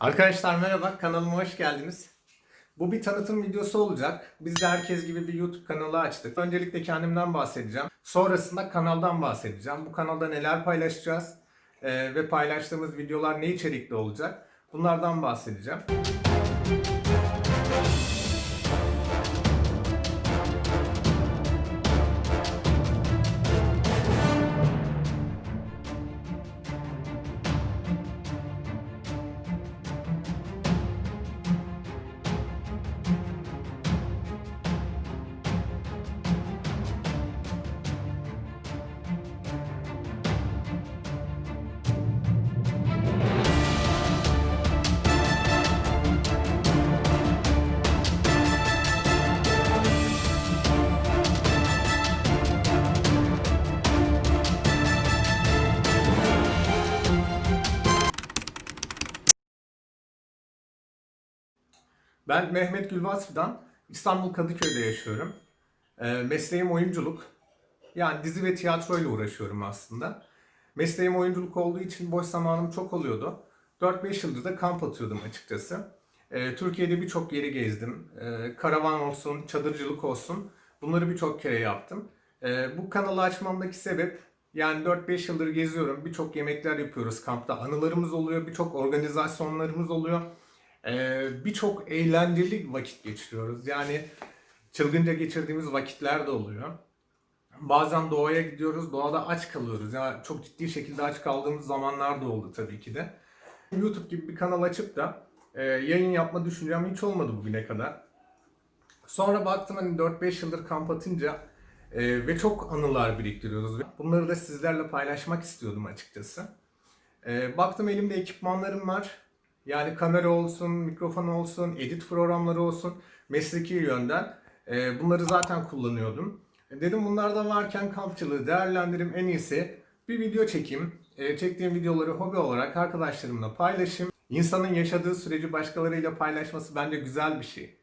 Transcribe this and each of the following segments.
Arkadaşlar merhaba, kanalıma hoş geldiniz. Bu bir tanıtım videosu olacak. Biz de herkes gibi bir YouTube kanalı açtık. Öncelikle kendimden bahsedeceğim. Sonrasında kanaldan bahsedeceğim. Bu kanalda neler paylaşacağız ee, ve paylaştığımız videolar ne içerikli olacak? Bunlardan bahsedeceğim. Ben Mehmet Gülbasfi'dan İstanbul Kadıköy'de yaşıyorum. Ee, mesleğim oyunculuk. Yani dizi ve tiyatro ile uğraşıyorum aslında. Mesleğim oyunculuk olduğu için boş zamanım çok oluyordu. 4-5 yıldır da kamp atıyordum açıkçası. Ee, Türkiye'de birçok yeri gezdim. Ee, karavan olsun, çadırcılık olsun. Bunları birçok kere yaptım. Bu kanalı açmamdaki sebep yani 4-5 yıldır geziyorum. Birçok yemekler yapıyoruz kampta. Anılarımız oluyor, birçok organizasyonlarımız oluyor. Ee, birçok eğlenceli vakit geçiriyoruz. Yani çılgınca geçirdiğimiz vakitler de oluyor. Bazen doğaya gidiyoruz, doğada aç kalıyoruz. Yani çok ciddi şekilde aç kaldığımız zamanlar da oldu tabii ki de. YouTube gibi bir kanal açıp da e, yayın yapma düşüncem hiç olmadı bugüne kadar. Sonra baktım hani 4-5 yıldır kamp atınca e, ve çok anılar biriktiriyoruz. Bunları da sizlerle paylaşmak istiyordum açıkçası. E, baktım elimde ekipmanlarım var. Yani kamera olsun, mikrofon olsun, edit programları olsun mesleki yönden e, bunları zaten kullanıyordum. E, Dedim bunlar da varken kampçılığı değerlendireyim en iyisi bir video çekeyim. E, çektiğim videoları hobi olarak arkadaşlarımla paylaşayım. İnsanın yaşadığı süreci başkalarıyla paylaşması bence güzel bir şey.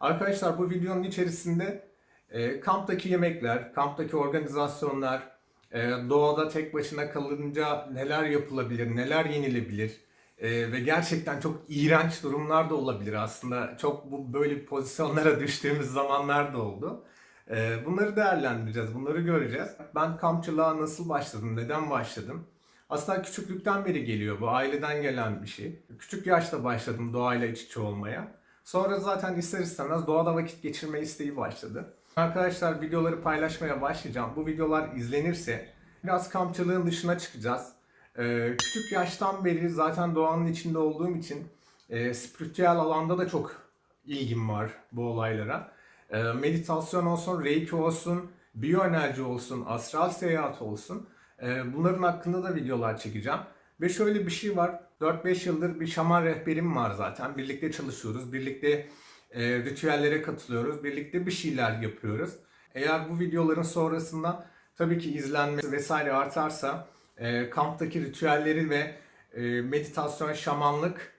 Arkadaşlar bu videonun içerisinde e, kamptaki yemekler, kamptaki organizasyonlar, e, doğada tek başına kalınca neler yapılabilir, neler yenilebilir e, ve gerçekten çok iğrenç durumlar da olabilir aslında. Çok bu böyle pozisyonlara düştüğümüz zamanlar da oldu. E, bunları değerlendireceğiz, bunları göreceğiz. Ben kampçılığa nasıl başladım, neden başladım? Aslında küçüklükten beri geliyor bu, aileden gelen bir şey. Küçük yaşta başladım doğayla iç içe olmaya. Sonra zaten ister istemez doğada vakit geçirme isteği başladı. Arkadaşlar videoları paylaşmaya başlayacağım. Bu videolar izlenirse biraz kampçılığın dışına çıkacağız. Ee, küçük yaştan beri zaten doğanın içinde olduğum için e, spiritüel alanda da çok ilgim var bu olaylara. Ee, meditasyon olsun, reiki olsun, biyoenerji olsun, astral seyahat olsun. Ee, bunların hakkında da videolar çekeceğim. Ve şöyle bir şey var. 4-5 yıldır bir şaman rehberim var zaten. Birlikte çalışıyoruz. Birlikte e, ritüellere katılıyoruz. Birlikte bir şeyler yapıyoruz. Eğer bu videoların sonrasında tabii ki izlenmesi vesaire artarsa e, kamptaki ritüelleri ve e, meditasyon, şamanlık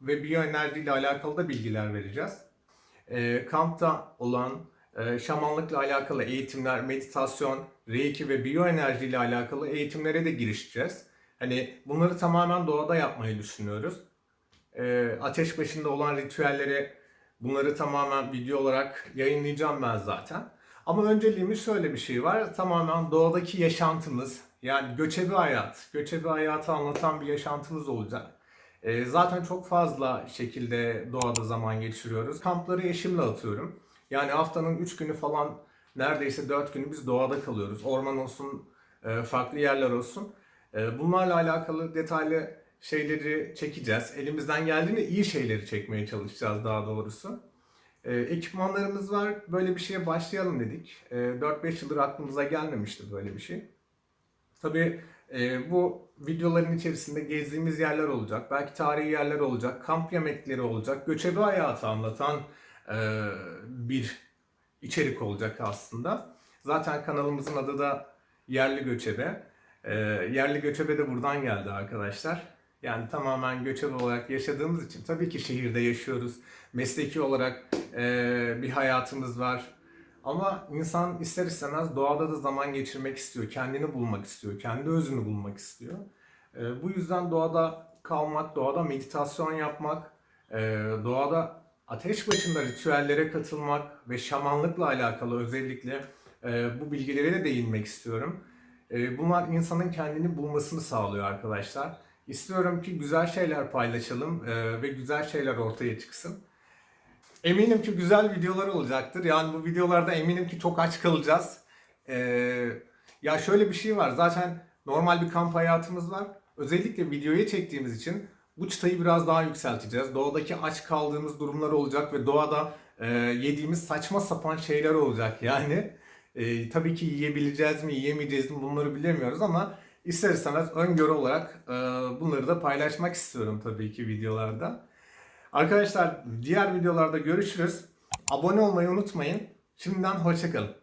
ve biyoenerji ile alakalı da bilgiler vereceğiz. E, kampta olan e, şamanlıkla alakalı eğitimler, meditasyon, reiki ve biyoenerji ile alakalı eğitimlere de girişeceğiz. Hani bunları tamamen doğada yapmayı düşünüyoruz. E, ateş başında olan ritüelleri bunları tamamen video olarak yayınlayacağım ben zaten. Ama önceliğimiz şöyle bir şey var. Tamamen doğadaki yaşantımız, yani göçebe hayat, göçebe hayatı anlatan bir yaşantımız olacak. Ee, zaten çok fazla şekilde doğada zaman geçiriyoruz. Kampları eşimle atıyorum. Yani haftanın 3 günü falan neredeyse 4 günü biz doğada kalıyoruz. Orman olsun, e, farklı yerler olsun. E, Bunlarla alakalı detaylı şeyleri çekeceğiz. Elimizden geldiğinde iyi şeyleri çekmeye çalışacağız daha doğrusu. E, ekipmanlarımız var. Böyle bir şeye başlayalım dedik. E, 4-5 yıldır aklımıza gelmemişti böyle bir şey. Tabii e, bu videoların içerisinde gezdiğimiz yerler olacak. Belki tarihi yerler olacak. Kamp yemekleri olacak. Göçebe hayatı anlatan e, bir içerik olacak aslında. Zaten kanalımızın adı da Yerli Göçebe. E, yerli Göçebe de buradan geldi arkadaşlar. Yani tamamen göçebe olarak yaşadığımız için tabii ki şehirde yaşıyoruz. Mesleki olarak e, bir hayatımız var. Ama insan ister istemez doğada da zaman geçirmek istiyor. Kendini bulmak istiyor. Kendi özünü bulmak istiyor. E, bu yüzden doğada kalmak, doğada meditasyon yapmak, e, doğada ateş başında ritüellere katılmak ve şamanlıkla alakalı özellikle e, bu bilgilere de değinmek istiyorum. E, bunlar insanın kendini bulmasını sağlıyor arkadaşlar. İstiyorum ki güzel şeyler paylaşalım e, ve güzel şeyler ortaya çıksın. Eminim ki güzel videolar olacaktır. Yani bu videolarda eminim ki çok aç kalacağız. Ee, ya şöyle bir şey var. Zaten normal bir kamp hayatımız var. Özellikle videoya çektiğimiz için bu çıtayı biraz daha yükselteceğiz. Doğadaki aç kaldığımız durumlar olacak ve doğada e, yediğimiz saçma sapan şeyler olacak. Yani e, tabii ki yiyebileceğiz mi, yiyemeyeceğiz mi bunları bilemiyoruz ama ister istemez öngörü olarak e, bunları da paylaşmak istiyorum tabii ki videolarda. Arkadaşlar diğer videolarda görüşürüz. Abone olmayı unutmayın. Şimdiden hoşçakalın.